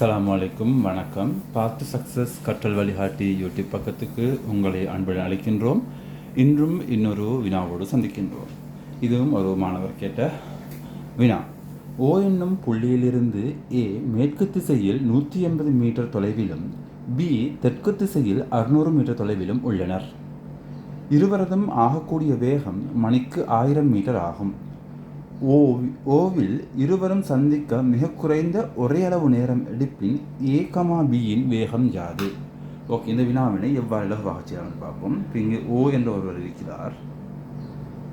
அஸ்லாம் வலைக்கும் வணக்கம். பார்த்து சக்ஸஸ் கற்றல் வழிகாட்டி யூடியூப் பக்கத்துக்கு உங்களை அன்புடன் அழைக்கின்றோம். இன்றும் இன்னொரு வினாவோடு சந்திக்கின்றோம். இதுவும் ஒரு மாணவர் கேட்ட வினா. ஓ என்னும் புள்ளியிலிருந்து ஏ மேற்கு திசையில் நூற்றி எண்பது மீட்டர் தொலைவிலும் பி தெற்கு திசையில் அறுநூறு மீட்டர் தொலைவிலும் உள்ளனர். இருவரதும் ஆகக்கூடிய வேகம் மணிக்கு ஆயிரம் மீட்டர் ஆகும். ஓ ஓவில் இருவரும் சந்திக்க மிக குறைந்த ஒரே அளவு நேரம் எடுப்பின் ஏகமா பியின் வேகம் யாது? ஓகே இந்த வினாவினை எவ்வாறு இலகுவாக செய்யலாம்னு பார்ப்போம். இப்போ இங்கே ஓ என்ற ஒருவர் இருக்கிறார்.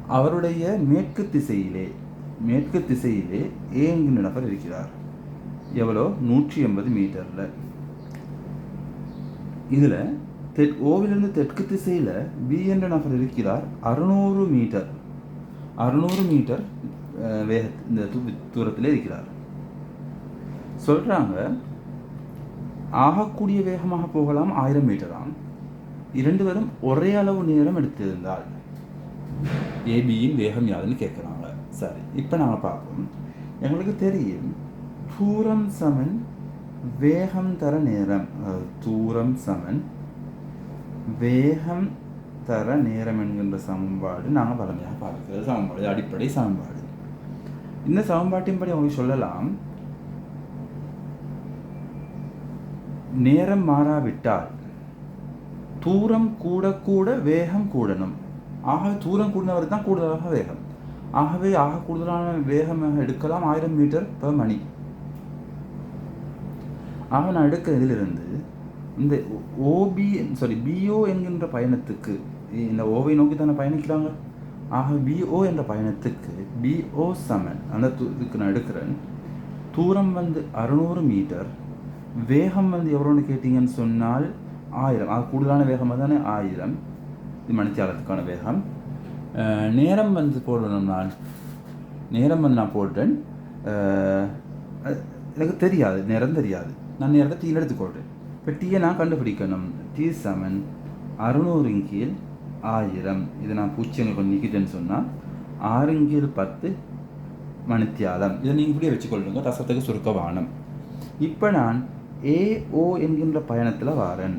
அவருடைய மேற்கு திசையிலே மேற்கு திசையிலே ஏ என்கிற நபர் இருக்கிறார். எவ்வளோ? நூற்றி எண்பது மீட்டரில். இதில் தெற் ஓவிலிருந்து தெற்கு திசையில் பி என்ற நபர் இருக்கிறார். அறுநூறு மீட்டர். அறுநூறு மீட்டர் வேக இந்த தூ- தூரத்தில் இருக்கிறார். சொல்கிறாங்க ஆகக்கூடிய வேகமாக போகலாம் ஆயிரம் மீட்டராம் இரண்டு பேரும் ஒரே அளவு நேரம் எடுத்திருந்தால் ஏபியின் வேகம் யாருன்னு கேட்குறாங்க. சரி இப்போ நாங்கள் பார்ப்போம். எங்களுக்கு தெரியும் தூரம் சமன் வேகம் தர நேரம். தூரம் சமன் வேகம் தர நேரம் என்கின்ற சமன்பாடு நாங்கள் பழமையாக பார்க்கிறது சமன்பாடு அடிப்படை சமன்பாடு. இந்த சமன்பாட்டின்படி அவங்க சொல்லலாம் நேரம் மாறாவிட்டால் தூரம் கூட கூட வேகம் கூடணும். ஆகவே தூரம் கூடினவர் தான் கூடுதலாக வேகம். ஆகவே ஆக கூடுதலான வேகமாக எடுக்கலாம் ஆயிரம் மீட்டர் per மணி. ஆக நான் எடுக்கிற இதிலிருந்து இந்த ஓபி சாரி பிஓ என்கின்ற பயணத்துக்கு இந்த ஓவை நோக்கி தானே பயணிக்கிறாங்க? ஆக பிஓ என்ற பயணத்துக்கு பிஓ சமன். அந்த இதுக்கு நான் எடுக்கிறேன். தூரம் வந்து அறுநூறு மீட்டர். வேகம் வந்து எவ்வளோன்னு கேட்டிங்கன்னு சொன்னால் ஆயிரம். ஆக கூடுதலான வேகம் தானே ஆயிரம். இது மணித்தியாலத்துக்கான வேகம். நேரம் வந்து போடணும் நான் நேரம் வந்து நான் போட்டேன். எனக்கு தெரியாது. நேரம் தெரியாது. நான் நேரத்தை டீயில் எடுத்துக்கொள்கிறேன் இப்போ டீயை நான் கண்டுபிடிக்கணும். டீ செவன் அறுநூறின் கீழ் ஆயிரம். இதை நான் பூச்சியங்கள் கொஞ்சம் நிற்கிட்டேன்னு சொன்னால் ஆறின் பத்து மணித்தியாலம். இதை நீங்கள் இப்படியே வச்சுக்கொள்ளுங்க. ரசத்துக்கு சுருக்க வானம் இப்போ நான் ஏஓ என்கின்ற பயணத்தில் வாரேன்.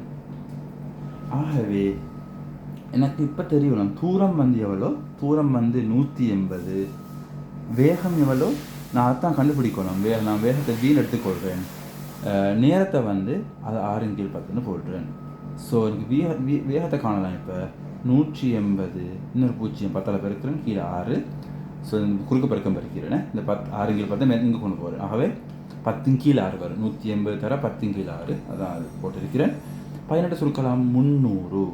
ஆகவே எனக்கு இப்போ தெரியணும் தூரம் வந்து எவ்வளோ? தூரம் வந்து நூற்றி எண்பது. வேகம் எவ்வளோ? நான் அதான் கண்டுபிடிக்கணும். வே நான் வேகத்தை வீண் எடுத்துக்கொள்கிறேன் நேரத்தை வந்து அது ஆறு கீழ் பத்துன்னு போடுறேன் ஸோ எனக்கு வேக வீ வேகத்தை காணலாம் இப்போ. நூற்றி எண்பது இன்னொரு பூஜ்ஜியம் பத்தால் பெருக்கிறேன் கீழே ஆறு. ஸோ இந்த குறுக்க பெருக்கம் பெருக்கிறேன். இந்த பத் ஆறு கீழே பார்த்தா மே- இங்கே கொண்டு போகிறேன் ஆகவே பத்து கீழே ஆறு வரும். நூற்றி எண்பது தர பத்து கீழே ஆறு. அதான் அது போட்டிருக்கிறேன். பதினெட்டு சுருக்கலாம் முந்நூறு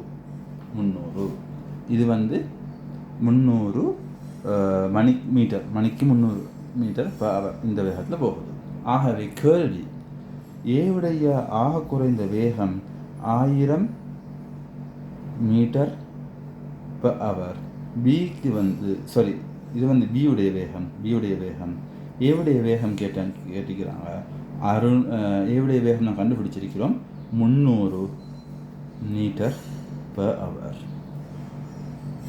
முந்நூறு இது வந்து முந்நூறு மணி மீட்டர். மணிக்கு முந்நூறு மீட்டர் இந்த வேகத்தில் போகுது. ஆகவே கேள்வி. ஏவுடைய ஆக குறைந்த வேகம் ஆயிரம் மீட்டர் இப்போ அவர் பிக்கு வந்து சாரி இது வந்து பியுடைய வேகம் பியுடைய வேகம். ஏவுடைய வேகம் கேட்டேன் கேட்டுக்கிறாங்க. அருண் ஏவுடைய வேகம் நான் கண்டுபிடிச்சிருக்கிறோம். முந்நூறு மீட்டர் பர் அவர்